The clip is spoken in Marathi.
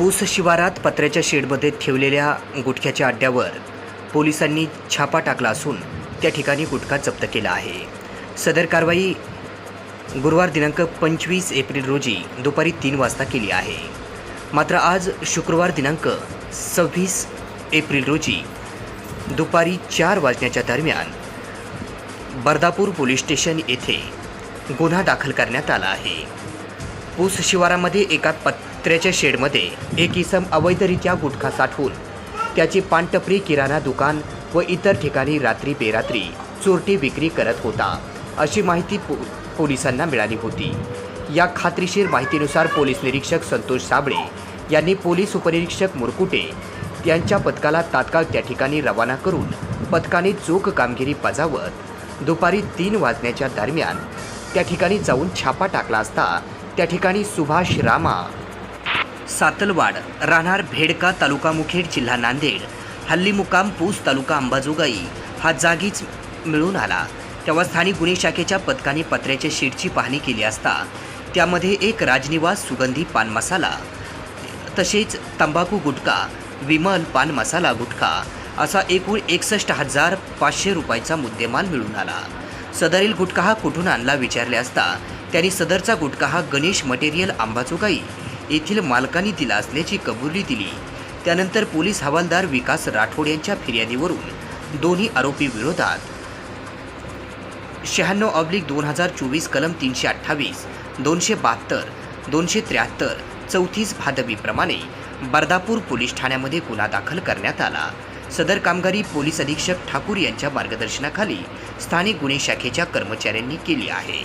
पूस शिवारात पत्र्याच्या शेडमध्ये ठेवलेल्या गुटख्याच्या अड्ड्यावर पोलिसांनी छापा टाकला असून त्या ठिकाणी गुटखा जप्त केला आहे. सदर कारवाई गुरुवार दिनांक पंचवीस एप्रिल रोजी दुपारी तीन वाजता केली आहे. मात्र आज शुक्रवार दिनांक सव्वीस एप्रिल रोजी दुपारी चार वाजण्याच्या दरम्यान बर्दापूर पोलीस स्टेशन येथे गुन्हा दाखल करण्यात आला आहे. पूस शिवारामध्ये एका कुत्र्याच्या शेडमध्ये एक इसम अवैधरित्या गुटखा साठवून त्याची पानटपरी किराणा दुकान व इतर ठिकाणी रात्री बेरात्री चोरटी विक्री करत होता अशी माहिती पो पोलिसांना मिळाली होती. या खात्रीशीर माहितीनुसार पोलीस निरीक्षक संतोष साबळे यांनी पोलीस उपनिरीक्षक मुरकुटे यांच्या पथकाला तात्काळ त्या ठिकाणी रवाना करून पथकाने चोख कामगिरी बजावत दुपारी तीन वाजण्याच्या दरम्यान त्या ठिकाणी जाऊन छापा टाकला असता त्या ठिकाणी सुभाष रामा सातलवाड राहणार भेडका तालुका मुखेड जिल्हा नांदेड. हल्ली मुकाम पूस तालुका अंबाजोगाई. हा जागीच मिळून आला. तेव्हा स्थानिक गुन्हे शाखेच्या पथकाने पत्र्याच्या शीटची पाहणी केली असता त्यामध्ये एक राजनिवास सुगंधी पान मसाला तसेच तंबाखू गुटखा विमल पान मसाला गुटखा असा एकूण एकसष्ट हजार पाचशे रुपयाचा मुद्देमाल मिळून आला. सदरील गुटखा हा कुठून आणला विचारले असता त्यांनी सदरचा गुटखा हा गणेश मटेरियल अंबाजोगाई येथील मालकांनी दिला असल्याची कबुली दिली. त्यानंतर पोलीस हवालदार विकास राठोड यांच्या फिर्यादीवरून दोन्ही आरोपी विरोधात. शहाण्णव ऑब्लिक दोन हजार चोवीस कलम तीनशे अठ्ठावीस दोनशे बहात्तर दोनशे त्र्याहत्तर चौतीस भादवीप्रमाणे बर्दापूर पोलीस ठाण्यामध्ये गुन्हा दाखल करण्यात आला. सदर कामगारी पोलीस अधीक्षक ठाकूर यांच्या मार्गदर्शनाखाली स्थानिक गुन्हे शाखेच्या कर्मचाऱ्यांनी केली आहे.